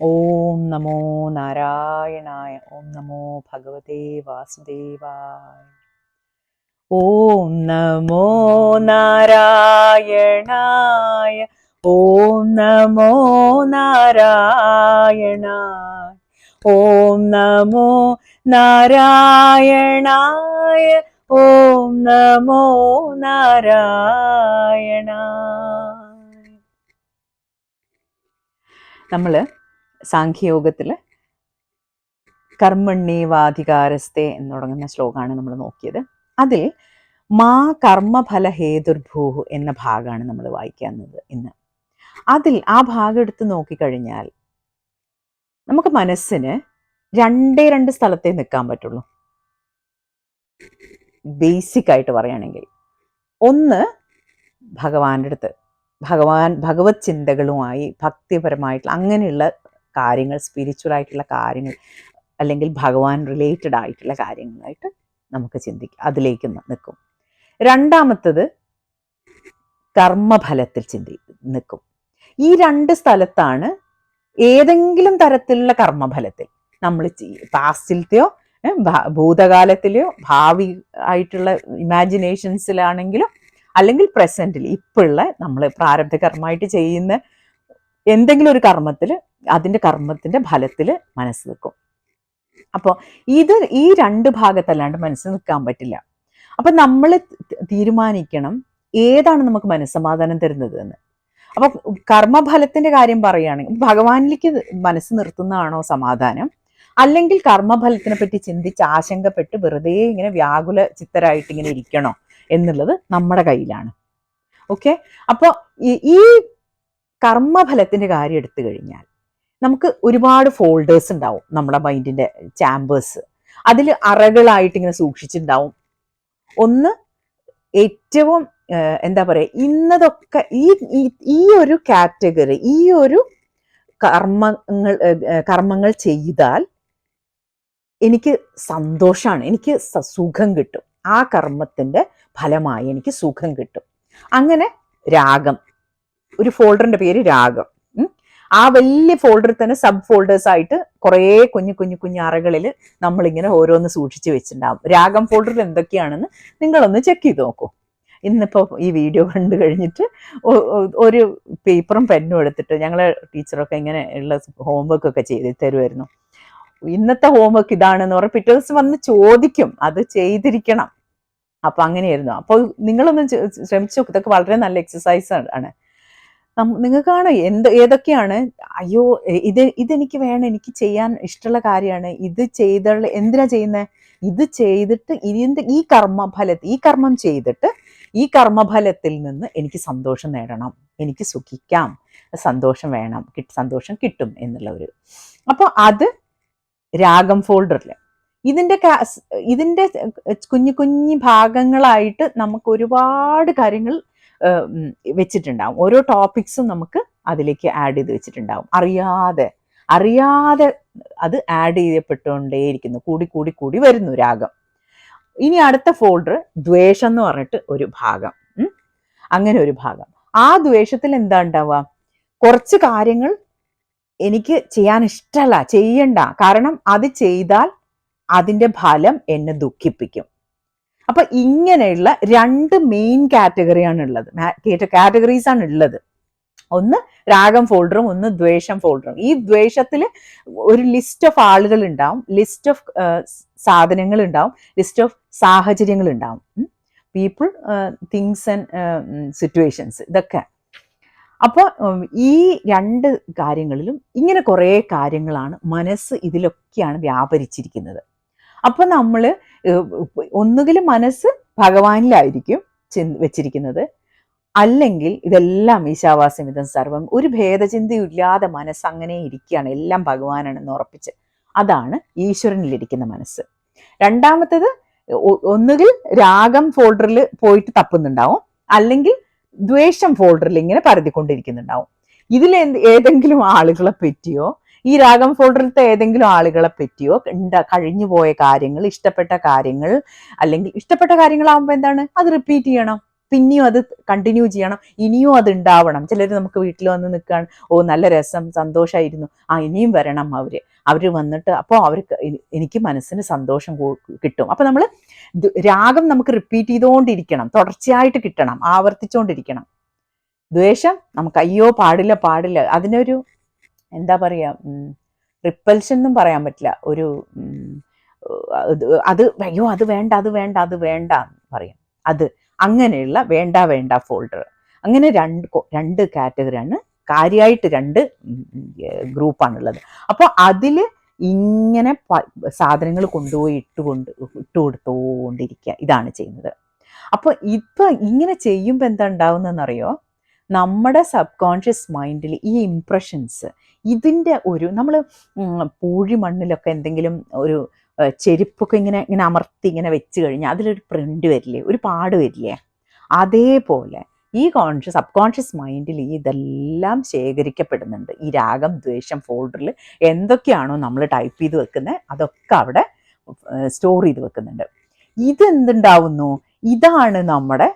ഓം നമോ നാരായണായ ഓം നമോ ഭഗവതേ വാസുദേവായ. ഓം നമോ നാരായണായ ഓം നമോ നാരായണായ ഓം നമോ നാരായണായ ഓം നമോ നാരായണ നമ്മൾ സാഖ്യയോഗത്തിൽ കർമ്മണ്യേവാധികാരസ്ഥെ എന്ന് തുടങ്ങുന്ന ശ്ലോകമാണ് നമ്മൾ നോക്കിയത്. അതിൽ മാ കർമ്മഫല ഹേതുർഭൂഹു എന്ന ഭാഗമാണ് നമ്മൾ വായിക്കുന്നത് ഇന്ന്. അതിൽ ആ ഭാഗം എടുത്ത് നോക്കിക്കഴിഞ്ഞാൽ നമുക്ക് മനസ്സിന് രണ്ടേ രണ്ട് സ്ഥലത്തെ നിൽക്കാൻ പറ്റുള്ളൂ. ബേസിക് ആയിട്ട് പറയുകയാണെങ്കിൽ ഒന്ന് ഭഗവാന്റെ അടുത്ത് ഭഗവാൻ ഭഗവത് ചിന്തകളുമായി ഭക്തിപരമായിട്ടുള്ള അങ്ങനെയുള്ള കാര്യങ്ങൾ സ്പിരിച്വൽ ആയിട്ടുള്ള കാര്യങ്ങൾ അല്ലെങ്കിൽ ഭഗവാൻ റിലേറ്റഡ് ആയിട്ടുള്ള കാര്യങ്ങളായിട്ട് നമുക്ക് ചിന്തിക്കാം അതിലേക്ക് നിൽക്കും രണ്ടാമത്തത് കർമ്മഫലത്തിൽ ചിന്തി നിൽക്കും ഈ രണ്ട് സ്ഥലത്താണ് ഏതെങ്കിലും തരത്തിലുള്ള കർമ്മഫലത്തിൽ നമ്മൾ പാസ്റ്റിലത്തെയോ ഭൂതകാലത്തിലെയോ ഭാവി ആയിട്ടുള്ള ഇമാജിനേഷൻസിലാണെങ്കിലും അല്ലെങ്കിൽ പ്രസന്റിൽ ഇപ്പോഴുള്ള നമ്മൾ പ്രാരബ്ധകർമ്മമായിട്ട് ചെയ്യുന്ന എന്തെങ്കിലും ഒരു കർമ്മത്തിൽ അതിന്റെ കർമ്മത്തിന്റെ ഫലത്തിൽ മനസ്സ് നിൽക്കും അപ്പോൾ ഇത് ഈ രണ്ട് ഭാഗത്തല്ലാണ്ട് മനസ്സ് നിൽക്കാൻ പറ്റില്ല. അപ്പം നമ്മൾ തീരുമാനിക്കണം ഏതാണ് നമുക്ക് മനസ്സമാധാനം തരുന്നത് എന്ന്. അപ്പൊ കർമ്മഫലത്തിന്റെ കാര്യം പറയുകയാണെങ്കിൽ ഭഗവാനിലേക്ക് മനസ്സ് നിർത്തുന്നതാണോ സമാധാനം? അല്ലെങ്കിൽ കർമ്മഫലത്തിനെ പറ്റി ചിന്തിച്ച് ആശങ്കപ്പെട്ട് വെറുതെ ഇങ്ങനെ വ്യാകുല ചിത്തരായിട്ട് ഇങ്ങനെ ഇരിക്കണോ എന്നുള്ളത് നമ്മുടെ കയ്യിലാണ്. ഓക്കെ? അപ്പോൾ ഈ കർമ്മഫലത്തിന്റെ കാര്യം എടുത്തു കഴിഞ്ഞാൽ നമുക്ക് ഒരുപാട് ഫോൾഡേഴ്സ് ഉണ്ടാവും നമ്മുടെ മൈൻഡിന്റെ ചാമ്പേഴ്സ് അതിൽ അറകളായിട്ട് ഇങ്ങനെ സൂക്ഷിച്ചിട്ടുണ്ടാവും. ഒന്ന് ഏറ്റവും എന്താ പറയുക ഇന്നതൊക്കെ ഈ ഈ ഒരു കാറ്റഗറി ഈ ഒരു കർമ്മങ്ങൾ കർമ്മങ്ങൾ ചെയ്താൽ എനിക്ക് സന്തോഷമാണ് എനിക്ക് സുഖം കിട്ടും. ആ കർമ്മത്തിന്റെ ഫലമായി എനിക്ക് സുഖം കിട്ടും. അങ്ങനെ രാഗം. ഒരു ഫോൾഡറിന്റെ പേര് രാഗം. ആ വലിയ ഫോൾഡറിൽ തന്നെ സബ് ഫോൾഡേഴ്സ് ആയിട്ട് കുറേ കുഞ്ഞു കുഞ്ഞു കുഞ്ഞു അറകളിൽ നമ്മളിങ്ങനെ ഓരോന്ന് സൂക്ഷിച്ച് വെച്ചിട്ടുണ്ടാവും. രാഗം ഫോൾഡറിൽ എന്തൊക്കെയാണെന്ന് നിങ്ങളൊന്ന് ചെക്ക് ചെയ്ത് നോക്കൂ. ഇന്നിപ്പോൾ ഈ വീഡിയോ കണ്ടു കഴിഞ്ഞിട്ട് ഒരു പേപ്പറും പെന്നും എടുത്തിട്ട് ഞങ്ങളെ ടീച്ചറൊക്കെ ഇങ്ങനെ ഉള്ള ഹോംവർക്ക് ഒക്കെ ചെയ്ത് തരുമായിരുന്നു ഇന്നത്തെ ഹോംവർക്ക് ഇതാണെന്ന് പറഞ്ഞാൽ പിറ്റേ ദിവസം വന്ന് ചോദിക്കും അത് ചെയ്തിരിക്കണം. അപ്പൊ അങ്ങനെയായിരുന്നു. അപ്പോൾ നിങ്ങളൊന്ന് ശ്രമിച്ചു ഇതൊക്കെ വളരെ നല്ല എക്സസൈസ് ആണ്. നിങ്ങൾക്കാണ് എന്ത് ഏതൊക്കെയാണ് അയ്യോ ഇത് ഇതെനിക്ക് വേണം എനിക്ക് ചെയ്യാൻ ഇഷ്ടമുള്ള കാര്യമാണ് ഇത് ചെയ്ത എന്തിനാ ചെയ്യുന്നത് ഇത് ചെയ്തിട്ട് ഇതിന്റെ ഈ കർമ്മഫലത്തിൽ ഈ കർമ്മം ചെയ്തിട്ട് ഈ കർമ്മഫലത്തിൽ നിന്ന് എനിക്ക് സന്തോഷം നേടണം എനിക്ക് സുഖിക്കാം സന്തോഷം വേണം സന്തോഷം കിട്ടും എന്നുള്ള ഒരു. അപ്പോൾ അത് രാഗം ഫോൾഡറിൽ ഇതിന്റെ ഇതിന്റെ കുഞ്ഞു കുഞ്ഞു ഭാഗങ്ങളായിട്ട് നമുക്ക് ഒരുപാട് കാര്യങ്ങൾ വെച്ചിട്ടുണ്ടാവും. ഓരോ ടോപ്പിക്സും നമുക്ക് അതിലേക്ക് ആഡ് ചെയ്ത് വെച്ചിട്ടുണ്ടാവും. അറിയാതെ അറിയാതെ അത് ആഡ് ചെയ്യപ്പെട്ടുകൊണ്ടേയിരിക്കുന്നു. കൂടി കൂടി കൂടി വരുന്നു രാഗം. ഇനി അടുത്ത ഫോൾഡർ ദ്വേഷം എന്ന് പറഞ്ഞിട്ട് ഒരു ഭാഗം. അങ്ങനെ ഒരു ഭാഗം. ആ ദ്വേഷത്തിൽ എന്താ ഉണ്ടാവുക? കുറച്ച് കാര്യങ്ങൾ എനിക്ക് ചെയ്യാൻ ഇഷ്ടമല്ല ചെയ്യണ്ട. കാരണം അത് ചെയ്താൽ അതിന്റെ ഫലം എന്നെ ദുഃഖിപ്പിക്കും. അപ്പൊ ഇങ്ങനെയുള്ള രണ്ട് മെയിൻ കാറ്റഗറിയാണ് ഉള്ളത് കാറ്റഗറീസ് ആണ് ഉള്ളത് ഒന്ന് രാഗം ഫോൾഡറും ഒന്ന് ദ്വേഷം ഫോൾഡറും ഈ ദ്വേഷത്തിൽ ഒരു ലിസ്റ്റ് ഓഫ് ആളുകൾ ഉണ്ടാവും. ലിസ്റ്റ് ഓഫ് സാധനങ്ങൾ ഉണ്ടാവും. ലിസ്റ്റ് ഓഫ് സാഹചര്യങ്ങൾ ഉണ്ടാവും. പീപ്പിൾ തിങ്സ് ആൻഡ് സിറ്റുവേഷൻസ് ഇതൊക്കെ. അപ്പോൾ ഈ രണ്ട് കാര്യങ്ങളിലും ഇങ്ങനെ കുറേ കാര്യങ്ങളാണ് മനസ്സ് ഇതിലൊക്കെയാണ് വ്യാപരിച്ചിരിക്കുന്നത്. അപ്പൊ നമ്മൾ ഒന്നുകിൽ മനസ്സ് ഭഗവാനിലായിരിക്കും വെച്ചിരിക്കുന്നത്. അല്ലെങ്കിൽ ഇതെല്ലാം ഈശാവാസ്യമിതം സർവം ഒരു ഭേദചിന്തയില്ലാതെ മനസ്സ് അങ്ങനെ ഇരിക്കുകയാണ്. എല്ലാം ഭഗവാനാണെന്ന് ഉറപ്പിച്ച്. അതാണ് ഈശ്വരനിലിരിക്കുന്ന മനസ്സ്. രണ്ടാമത്തേത് ഒന്നുകിൽ രാഗം ഫോൾഡറിൽ പോയിട്ട് തപ്പുന്നുണ്ടാവും. അല്ലെങ്കിൽ ദ്വേഷം ഫോൾഡറിൽ ഇങ്ങനെ പരതിക്കൊണ്ടിരിക്കുന്നുണ്ടാവും. ഇതിൽ ഏതെങ്കിലും ആളുകളെ പറ്റിയോ ഈ രാഗം ഫോൾഡറിലത്തെ ഏതെങ്കിലും ആളുകളെ പറ്റിയോ ഉണ്ട കഴിഞ്ഞു പോയ കാര്യങ്ങൾ ഇഷ്ടപ്പെട്ട കാര്യങ്ങൾ അല്ലെങ്കിൽ ഇഷ്ടപ്പെട്ട കാര്യങ്ങളാകുമ്പോൾ എന്താണ്? അത് റിപ്പീറ്റ് ചെയ്യണം. പിന്നെയും അത് കണ്ടിന്യൂ ചെയ്യണം. ഇനിയും അത് ഉണ്ടാവണം. ചിലർ നമുക്ക് വീട്ടിൽ വന്ന് നിൽക്കുകയാണ് ഓ നല്ല രസം സന്തോഷമായിരുന്നു ആ ഇനിയും വരണം അവർ അവർ വന്നിട്ട് അപ്പോൾ അവർക്ക് എനിക്ക് മനസ്സിന് സന്തോഷം കിട്ടും. അപ്പോൾ നമ്മൾ രാഗം നമുക്ക് റിപ്പീറ്റ് ചെയ്തുകൊണ്ടിരിക്കണം തുടർച്ചയായിട്ട് കിട്ടണം. ആവർത്തിച്ചുകൊണ്ടിരിക്കണം ദ്വേഷം നമുക്ക് അയ്യോ പാടില്ല പാടില്ല. അതിനൊരു എന്താ പറയുക റിപ്പൽഷൻ എന്നും പറയാൻ പറ്റില്ല. ഒരു അത് അയ്യോ അത് വേണ്ട അത് വേണ്ട അത് വേണ്ട പറയും. അത് അങ്ങനെയുള്ള വേണ്ട വേണ്ട ഫോൾഡർ അങ്ങനെ രണ്ട് രണ്ട് രണ്ട് കാറ്റഗറിയാണ് കാര്യമായിട്ട് രണ്ട് ഗ്രൂപ്പാണുള്ളത് അപ്പോൾ അതിൽ ഇങ്ങനെ സാധനങ്ങൾ കൊണ്ടുപോയി ഇട്ടുകൊണ്ട് ഇട്ട് കൊടുത്തോണ്ടിരിക്കുക ഇതാണ് ചെയ്യുന്നത്. അപ്പോൾ ഇപ്പം ഇങ്ങനെ ചെയ്യുമ്പോൾ എന്താ ഉണ്ടാവുന്നതെന്നറിയോ? നമ്മുടെ സബ് കോൺഷ്യസ് മൈൻഡിൽ ഈ ഇംപ്രഷൻസ് ഇതിന്റെ ഒരു നമ്മൾ പൂഴി മണ്ണിലൊക്കെ എന്തെങ്കിലും ഒരു ചെരുപ്പൊക്കെ ഇങ്ങനെ ഇങ്ങനെ അമർത്തി ഇങ്ങനെ വെച്ച് കഴിഞ്ഞാൽ അതിലൊരു പ്രിന്റ് വരില്ലേ ഒരു പാട് വരില്ലേ? അതേപോലെ ഈ കോൺഷ്യസ് സബ് കോൺഷ്യസ് മൈൻഡിൽ ഇതെല്ലാം ശേഖരിക്കപ്പെടുന്നുണ്ട്. ഈ രാഗം ദ്വേഷം ഫോൾഡറിൽ എന്തൊക്കെയാണോ നമ്മൾ ടൈപ്പ് ചെയ്ത് വെക്കുന്നത് അതൊക്കെ അവിടെ സ്റ്റോർ ചെയ്ത് വെക്കുന്നുണ്ട്. ഇതെന്തുണ്ടാവുന്നു? ഇതാണ് നമ്മുടെ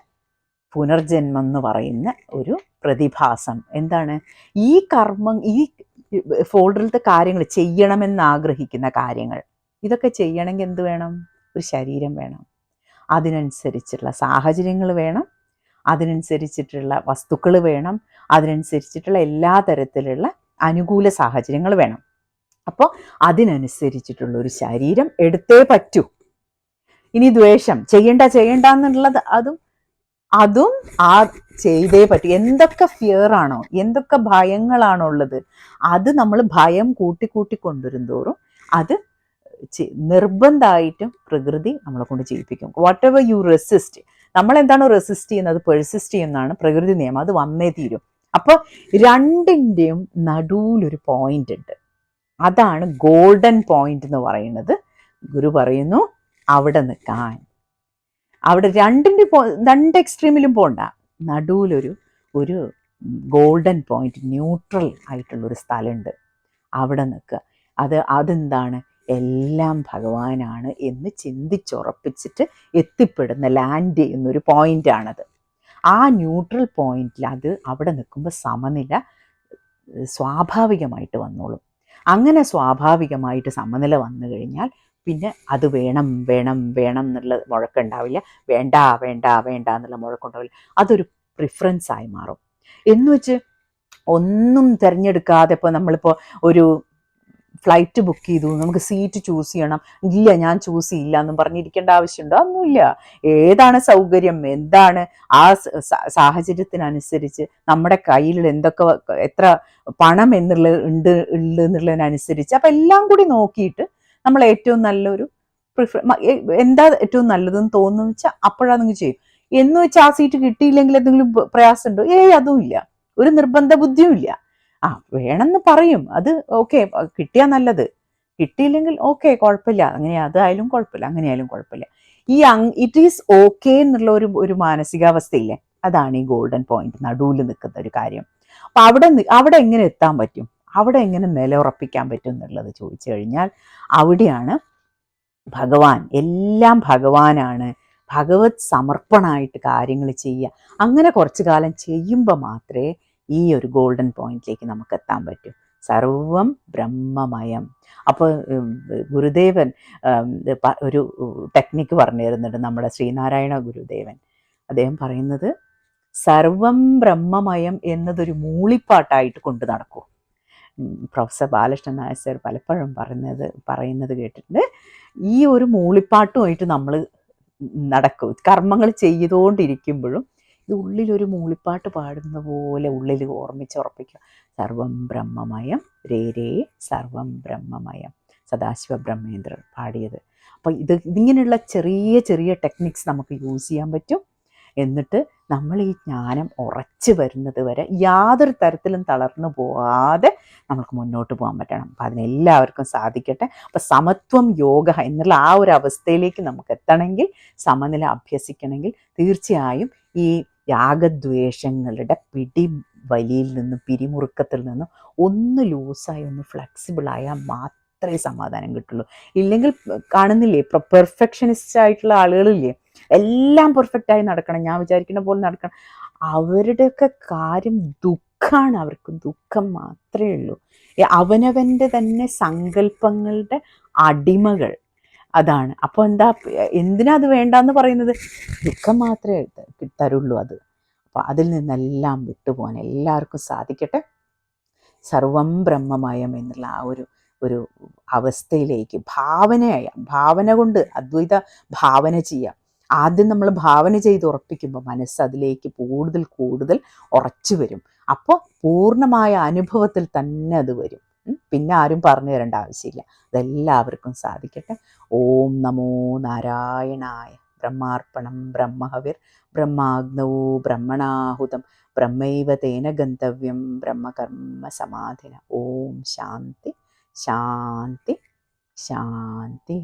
പുനർജന്മം എന്ന് പറയുന്ന ഒരു പ്രതിഭാസം. എന്താണ്? ഈ കർമ്മം ഈ ഫോൾഡറിലത്തെ കാര്യങ്ങൾ ചെയ്യണമെന്ന് ആഗ്രഹിക്കുന്ന കാര്യങ്ങൾ. ഇതൊക്കെ ചെയ്യണമെങ്കിൽ എന്ത് വേണം? ഒരു ശരീരം വേണം. അതിനനുസരിച്ചുള്ള സാഹചര്യങ്ങൾ വേണം. അതിനനുസരിച്ചിട്ടുള്ള വസ്തുക്കൾ വേണം. അതിനനുസരിച്ചിട്ടുള്ള എല്ലാ തരത്തിലുള്ള അനുകൂല സാഹചര്യങ്ങൾ വേണം. അപ്പോൾ അതിനനുസരിച്ചിട്ടുള്ള ഒരു ശരീരം എടുത്തേ പറ്റൂ. ഇനി ദ്വേഷം. ചെയ്യണ്ട ചെയ്യണ്ട എന്നുള്ളത് അതും അതും ആ ചെയ്തേ പറ്റൂ. എന്തൊക്കെ ഫിയർ ആണോ എന്തൊക്കെ ഭയങ്ങളാണോ ഉള്ളത് അത് നമ്മൾ ഭയം കൂട്ടി കൂട്ടി കൊണ്ടുവരും തോറും അത് നിർബന്ധമായിട്ടും പ്രകൃതി നമ്മളെ കൊണ്ട് ചെയ്യിപ്പിക്കും. വാട്ട് എവർ യു റെസിസ്റ്റ് നമ്മൾ എന്താണോ റെസിസ്റ്റ് ചെയ്യുന്നത് പെർസിസ്റ്റ് ചെയ്യുന്നതാണ് പ്രകൃതി നിയമം. അത് വന്നേ തീരും. അപ്പോൾ രണ്ടിന്റെയും നടുവിലൊരു പോയിന്റ് ഉണ്ട്. അതാണ് ഗോൾഡൻ പോയിന്റ് എന്ന് പറയുന്നത്. ഗുരു പറയുന്നു അവിടെ നിൽക്കാൻ. അവിടെ രണ്ടിന്റെ രണ്ട് എക്സ്ട്രീമിലും പോണ്ട. നടുവിലൊരു ഒരു ഗോൾഡൻ പോയിന്റ് ന്യൂട്രൽ ആയിട്ടുള്ളൊരു സ്ഥലമുണ്ട്. അവിടെ നിൽക്കുക. അത് അതെന്താണ്? എല്ലാം ഭഗവാനാണ് എന്ന് ചിന്തിച്ചുറപ്പിച്ചിട്ട് എത്തിപ്പെടുന്ന ലാൻഡ് ചെയ്യുന്നൊരു പോയിന്റാണത് ആ ന്യൂട്രൽ പോയിന്റിൽ അത് അവിടെ നിൽക്കുമ്പോൾ സമനില സ്വാഭാവികമായിട്ട് വന്നോളും. അങ്ങനെ സ്വാഭാവികമായിട്ട് സമനില വന്നു കഴിഞ്ഞാൽ പിന്നെ അത് വേണം വേണം വേണം എന്നുള്ള മുഴക്കമുണ്ടാവില്ല വേണ്ട വേണ്ട വേണ്ട എന്നുള്ള മുഴക്കമുണ്ടാവില്ല അതൊരു പ്രിഫറൻസ് ആയി മാറും. എന്ന് വെച്ച് ഒന്നും തിരഞ്ഞെടുക്കാതെ ഇപ്പോൾ നമ്മളിപ്പോൾ ഒരു ഫ്ലൈറ്റ് ബുക്ക് ചെയ്തു. നമുക്ക് സീറ്റ് ചൂസ് ചെയ്യണം. ഇല്ല ഞാൻ ചൂസ് ചെയ്യില്ല എന്നും പറഞ്ഞിരിക്കേണ്ട ആവശ്യമുണ്ടോ? ഒന്നുമില്ല. ഏതാണ് സൗകര്യം? എന്താണ്? ആ സാഹചര്യത്തിനനുസരിച്ച് നമ്മുടെ കയ്യിൽ എന്തൊക്കെ എത്ര പണം എന്നുള്ള ഉണ്ട് ഉള്ളു എന്നുള്ളതിനനുസരിച്ച് അപ്പം എല്ലാം കൂടി നോക്കിയിട്ട് നമ്മൾ ഏറ്റവും നല്ലൊരു പ്രിഫർ എന്താ ഏറ്റവും നല്ലതെന്ന് തോന്നുന്നു വെച്ചാൽ നിങ്ങൾ ചെയ്യും. എന്ന് വെച്ചാൽ ആ സീറ്റ് കിട്ടിയില്ലെങ്കിൽ എന്തെങ്കിലും പ്രയാസമുണ്ടോ? ഏയ് അതും ഇല്ല. ഒരു നിർബന്ധ ബുദ്ധിയും ഇല്ല. ആ വേണമെന്ന് പറയും. അത് ഓക്കെ കിട്ടിയാൽ നല്ലത്. കിട്ടിയില്ലെങ്കിൽ ഓക്കെ കുഴപ്പമില്ല. അങ്ങനെ അതായാലും കുഴപ്പമില്ല. അങ്ങനെയായാലും കുഴപ്പമില്ല. ഈ ഇറ്റ് ഈസ് ഓക്കെ എന്നുള്ള ഒരു ഒരു മാനസികാവസ്ഥയില്ലേ? അതാണ് ഈ ഗോൾഡൻ പോയിന്റ് നടുവിൽ നിൽക്കുന്ന ഒരു കാര്യം. അപ്പൊ അവിടെ അവിടെ എങ്ങനെ എത്താൻ പറ്റും? അവിടെ എങ്ങനെ നിലയുറപ്പിക്കാൻ പറ്റും എന്നുള്ളത് ചോദിച്ചു കഴിഞ്ഞാൽ അവിടെയാണ് ഭഗവാൻ. എല്ലാം ഭഗവാനാണ്. ഭഗവത് സമർപ്പണമായിട്ട് കാര്യങ്ങൾ ചെയ്യുക. അങ്ങനെ കുറച്ചു കാലം ചെയ്യുമ്പോൾ മാത്രമേ ഈ ഒരു ഗോൾഡൻ പോയിന്റിലേക്ക് നമുക്ക് എത്താൻ പറ്റൂ. സർവം ബ്രഹ്മമയം. അപ്പോൾ ഗുരുദേവൻ ഒരു ടെക്നിക്ക് പറഞ്ഞു തരുന്നുണ്ട് നമ്മുടെ ശ്രീനാരായണ ഗുരുദേവൻ. അദ്ദേഹം പറയുന്നത് സർവം ബ്രഹ്മമയം എന്നതൊരു മൂളിപ്പാട്ടായിട്ട് കൊണ്ടു നടക്കൂ. പ്രൊഫസർ ബാലകൃഷ്ണൻ നായർ സാർ പലപ്പോഴും പറയുന്നത് പറയുന്നത് കേട്ടിട്ടുണ്ട്. ഈ ഒരു മൂളിപ്പാട്ടുമായിട്ട് നമ്മൾ നടക്കും. കർമ്മങ്ങൾ ചെയ്തുകൊണ്ടിരിക്കുമ്പോഴും ഇത് ഉള്ളിലൊരു മൂളിപ്പാട്ട് പാടുന്ന പോലെ ഉള്ളിൽ ഓർമ്മിച്ചുറപ്പിക്കുക. സർവം ബ്രഹ്മമയം രേ രേ സർവം ബ്രഹ്മമയം സദാശിവ ബ്രഹ്മേന്ദ്രർ പാടിയത്. അപ്പോൾ ഇത് ഇതിങ്ങനെയുള്ള ചെറിയ ചെറിയ ടെക്നിക്സ് നമുക്ക് യൂസ് ചെയ്യാൻ പറ്റും. എന്നിട്ട് നമ്മൾ ഈ ജ്ഞാനം ഉറച്ചു വരുന്നത് വരെ യാതൊരു തരത്തിലും തളർന്നു പോകാതെ നമുക്ക് മുന്നോട്ട് പോകാൻ പറ്റണം. അപ്പം അതിനെല്ലാവർക്കും സാധിക്കട്ടെ. അപ്പം സമത്വം യോഗ എന്നുള്ള ആ ഒരു അവസ്ഥയിലേക്ക് നമുക്ക് എത്തണമെങ്കിൽ സമനില അഭ്യസിക്കണമെങ്കിൽ തീർച്ചയായും ഈ യാഗദ്വേഷങ്ങളുടെ പിടി വലിയിൽ നിന്നും പിരിമുറുക്കത്തിൽ നിന്നും ഒന്ന് ലൂസായി ഒന്ന് ഫ്ലെക്സിബിൾ ആയാൽ മാത്രമേ സമാധാനം കിട്ടുള്ളൂ. ഇല്ലെങ്കിൽ കാണുന്നില്ലേ പെർഫെക്ഷനിസ്റ്റ് ആയിട്ടുള്ള ആളുകളില്ലേ എല്ലാം പെർഫെക്റ്റായി നടക്കണം. ഞാൻ വിചാരിക്കുന്ന പോലെ നടക്കണം. അവരുടെയൊക്കെ കാര്യം ദുഃഖമാണ് അവർക്ക് ദുഃഖം മാത്രമേ ഉള്ളൂ. അവനവന്റെ തന്നെ സങ്കല്പങ്ങളുടെ അടിമകൾ അതാണ്. അപ്പോൾ എന്താ എന്തിനാ അത് വേണ്ടെന്ന് പറയുന്നത്? ദുഃഖം മാത്രമേ തരുള്ളൂ അത്. അപ്പോൾ അതിൽ നിന്നെല്ലാം വിട്ടുപോകാൻ എല്ലാവർക്കും സാധിക്കട്ടെ. സർവം ബ്രഹ്മമയം എന്നുള്ള ആ ഒരു ഒരു അവസ്ഥയിലേക്ക് ഭാവനയായ ഭാവന കൊണ്ട് അദ്വൈത ഭാവന ചെയ്യാം. ആദ്യം നമ്മൾ ഭാവന ചെയ്ത് ഉറപ്പിക്കുമ്പോൾ മനസ്സ് അതിലേക്ക് കൂടുതൽ കൂടുതൽ ഉറച്ചു വരും. അപ്പോൾ പൂർണമായ അനുഭവത്തിൽ തന്നെ അത് വരും. പിന്നെ ആരും പറഞ്ഞു തരേണ്ട ആവശ്യമില്ല. അതെല്ലാവർക്കും സാധിക്കട്ടെ. ഓം നമോ നാരായണായ. ബ്രഹ്മാർപ്പണം ബ്രഹ്മഹവിർ ബ്രഹ്മാഗ്നവോ ബ്രഹ്മണാഹുതം ബ്രഹ്മൈവ തേന ഗന്തവ്യം ബ്രഹ്മകർമ്മ സമാധിന. ഓം ശാന്തി ശാന്തി ശാന്തി.